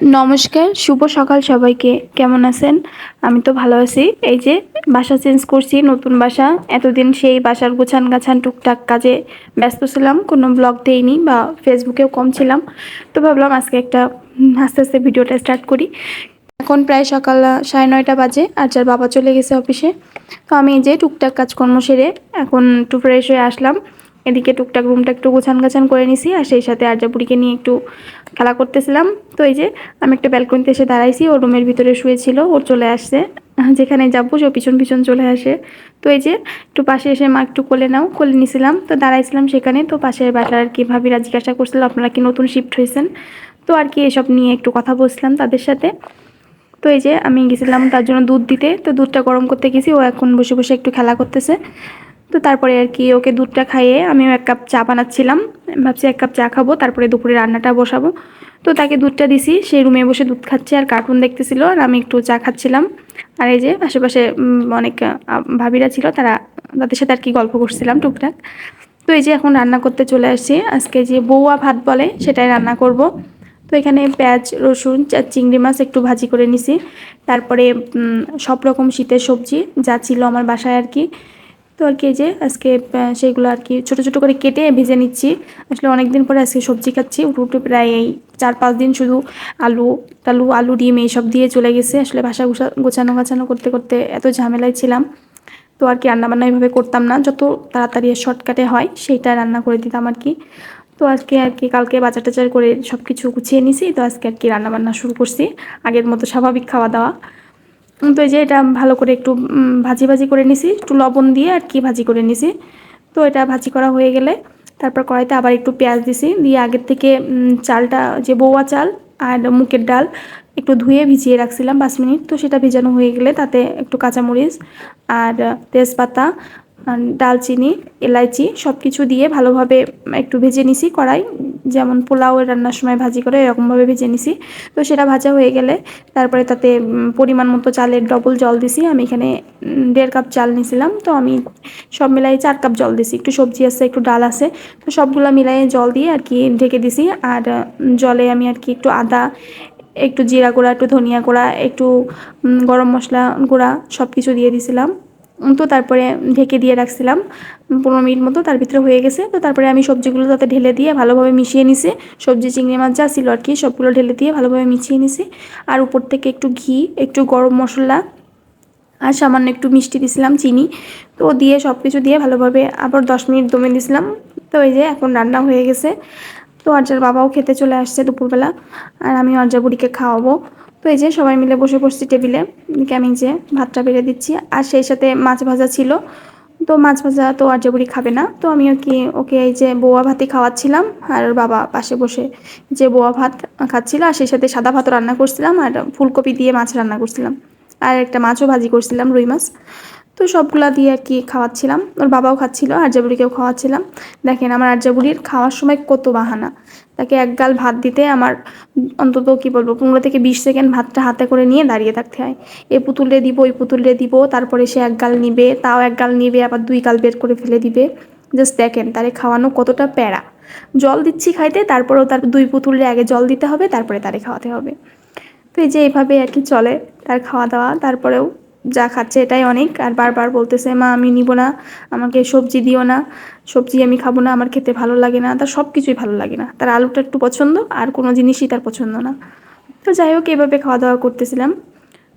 নমস্কার, শুভ সকাল সবাইকে। কেমন আছেন? আমি তো ভালো আছি। এই যে বাসা চেঞ্জ করছি, নতুন বাসা। এতদিন সেই বাসার গোছান গাছান টুকটাক কাজে ব্যস্ত ছিলাম। কোনো ব্লগ দেইনি বা ফেসবুকেও কম ছিলাম। তো ভাবলাম আজকে একটা আস্তে আস্তে ভিডিওটা স্টার্ট করি। এখন প্রায় সকাল সাড়ে নয়টা বাজে। আর যার বাবা চলে গেছে অফিসে তো আমি এই যে টুকটাক কাজকর্ম সেরে এখন একটু ফ্রেশ হয়ে আসলাম। এদিকে টুকটাক রুমটা একটু গোছান গাছান করে নিছি, আর সেই সাথে আর্যাপুরিকে নিয়ে একটু খেলা করতেছিলাম। তো এই যে আমি একটা ব্যালকনিতে এসে দাঁড়াইছি, ও রুমের ভিতরে শুয়েছিল, ওর চলে আসছে। যেখানে যাব, সে পিছন পিছন চলে আসে। তো এই যে একটু পাশে এসে মা একটু কোলে নাও, কোলে নিছিলাম। তো দাঁড়াইছিলাম সেখানে, তো পাশের বাসার কি ভাবিরা জিজ্ঞাসা করছিল, আপনারা কি নতুন শিফট হয়েছেন? তো আর কি এসব নিয়ে একটু কথা বলছিলাম তাদের সাথে। তো এই যে আমি গেছিলাম তার জন্য দুধ দিতে, তো দুধটা গরম করতে গেছি, ও এখন বসে বসে একটু খেলা করতেছে। তো তারপরে আর কি ওকে দুধটা খাইয়ে আমিও এক কাপ চা বানাচ্ছিলাম। ভাবছি এক কাপ চা খাব, তারপরে দুপুরে রান্নাটা বসাবো। তো তাকে দুধটা দিছি সেই রুমে বসে দুধ খাচ্ছে আর কার্টুন দেখতেছিল আর আমি একটু চা খাচ্ছিলাম। আর এই যে আশেপাশে অনেক ভাবিরা ছিল, তারা তাদের সাথে আর কি গল্প করছিলাম টুকটাক। তো এই যে এখন রান্না করতে চলে আসছি। আজকে যে বৌয়া ভাত বলে, সেটাই রান্না করব। তো এখানে পেঁয়াজ, রসুন চিংড়ি মাছ একটু ভাজি করে নিছি। তারপরে সব রকম শীতের সবজি, যা ছিল আমার বাসায় আর কি। তো আর কি যে আজকে সেইগুলো আর কি ছোটো ছোটো করে কেটে ভেজে নিচ্ছি। আসলে অনেক দিন পরে আজকে সবজি খাচ্ছি। উঠে প্রায় এই চার, পাঁচ দিন শুধু আলু টালু আলু, ডিম এইসব দিয়ে চলে গেছে। আসলে বাসা গোছা, গোছানো, গাছানো করতে করতে এত ঝামেলায় ছিলাম। তো আর কি রান্নাবান্না এইভাবে করতাম না। যত তাড়াতাড়ি শর্টকাটে হয় সেইটা রান্না করে দিতাম আর কি। তো আজকে আর কি কালকে বাজার টাজার করে সব কিছু গুছিয়ে নিছি। তো আজকে আর কি রান্নাবান্না শুরু করছি। আগের মতো স্বাভাবিক খাওয়া দাওয়া। তো এই যে এটা ভালো করে একটু ভাজি ভাজি করে নিছি। একটু লবণ দিয়ে আর কি ভাজি করে নিছি। তো এটা ভাজি করা হয়ে গেলে তারপর কড়াইতে আবার একটু পেঁয়াজ দিছি। দিয়ে আগের থেকে চালটা, যে বৌয়া চাল আর মুখের ডাল একটু ধুয়ে ভিজিয়ে রাখছিলাম পাঁচ মিনিট। তো সেটা ভিজানো হয়ে গেলে তাতে একটু কাঁচামরিচ আর তেজপাতা ডালচিনি, এলাইচি সব কিছু দিয়ে ভালোভাবে একটু ভেজে নিছি কড়াই। যেমন পোলাও রান্নার সময় ভাজি করে এরকমভাবে ভেজে নিছি। তো সেটা ভাজা হয়ে গেলে তারপরে তাতে পরিমাণ মতো চালের ডবল জল দিছি। আমি এখানে দেড় কাপ চাল নিছিলাম। তো আমি সব মিলাই চার কাপ জল দিছি। একটু সবজি আছে, একটু ডাল আছে। তো সবগুলো মিলাই জল দিয়ে আর কি ঢেকে দিছি। আর জলে আমি আর কি একটু আদা, একটু জিরা গুঁড়া, একটু ধনিয়া গুঁড়া, একটু গরম মশলা গুঁড়া সব কিছু দিয়ে দিছিলাম। তো তারপরে ঢেকে দিয়ে রাখছিলাম পনেরো মিনিট মতো তার ভিতরে হয়ে গেছে। তো তারপরে আমি সবজিগুলো তাতে ঢেলে দিয়ে ভালোভাবে মিশিয়ে নিছি। সবজি, চিংড়ি মাছ, যা ছিল আর কি, সবগুলো ঢেলে দিয়ে ভালোভাবে মিশিয়ে নিছি। আর উপর থেকে একটু ঘি, একটু গরম মশলা আর সামান্য একটু মিষ্টি দিছিলাম, চিনি। তো দিয়ে সব কিছু দিয়ে ভালোভাবে আবার দশ মিনিট দমে দিছিলাম। তো এই যে এখন রান্না হয়ে গেছে। তো অর্জার বাবাও খেতে চলে আসছে দুপুরবেলা। আর আমি অর্জা বুড়িকে খাওয়াবো। তো এই যে সবাই মিলে বসে পড়ছি টেবিলে আমি যে ভাতটা বেড়ে দিচ্ছি। আর সেই সাথে মাছ ভাজা ছিল। তো মাছ ভাজা তো আর জবুরি খাবে না। তো আমি আর কি ওকে এই যে বোয়া ভাতই খাওয়াচ্ছিলাম। আর বাবা পাশে বসে যে বোয়া ভাত খাচ্ছিল, আর সেই সাথে সাদা ভাতও রান্না করছিলাম। আর ফুলকপি দিয়ে মাছ রান্না করছিলাম। আর একটা মাছও ভাজি করছিলাম, রুই মাছ। তো সবগুলা দিয়ে আর কি খাওয়াচ্ছিলাম। ওর বাবাও খাচ্ছিল আর্যাবুড়িকেও খাওয়াচ্ছিলাম। দেখেন আমার আর্যাবুড়ির খাওয়ার সময় কত বাহানা। তাকে এক গাল ভাত দিতে আমার অন্তত কি বলব, পনেরো থেকে বিশ সেকেন্ড ভাতটা হাতে করে নিয়ে দাঁড়িয়ে থাকতে হয়। এ পুতুলে দিব, ওই পুতুলে দিব, তারপরে সে এক গাল নিবে, তাও এক গাল নিবে, আবার দুই গাল বের করে ফেলে দিবে। জাস্ট দেখেন তারে খাওয়ানো কতটা প্যারা। জল দিচ্ছি খাইতে, তারপরেও তার দুই পুতুলে আগে জল দিতে হবে, তারপরে তারে খাওয়াতে হবে। তো এই যে এইভাবে আর কি চলে তার খাওয়া দাওয়া, তারপরেও যা খাচ্ছে এটাই অনেক। আর বারবার বলতেছে মা আমি নিব না। আমাকে সবজি দিও না। সবজি আমি খাব না। আমার খেতে ভালো লাগে না। তার সব কিছুই ভালো লাগে না। তার আলুটা একটু পছন্দ আর কোনো জিনিসই তার পছন্দ না। তো যাই হোক এভাবে খাওয়া দাওয়া করতেছিলাম।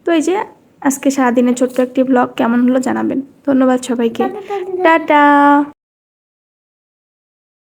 তো এই যে আজকে সারাদিনের ছোট্ট একটি ব্লগ কেমন হলো জানাবেন। ধন্যবাদ সবাইকে। টাটা!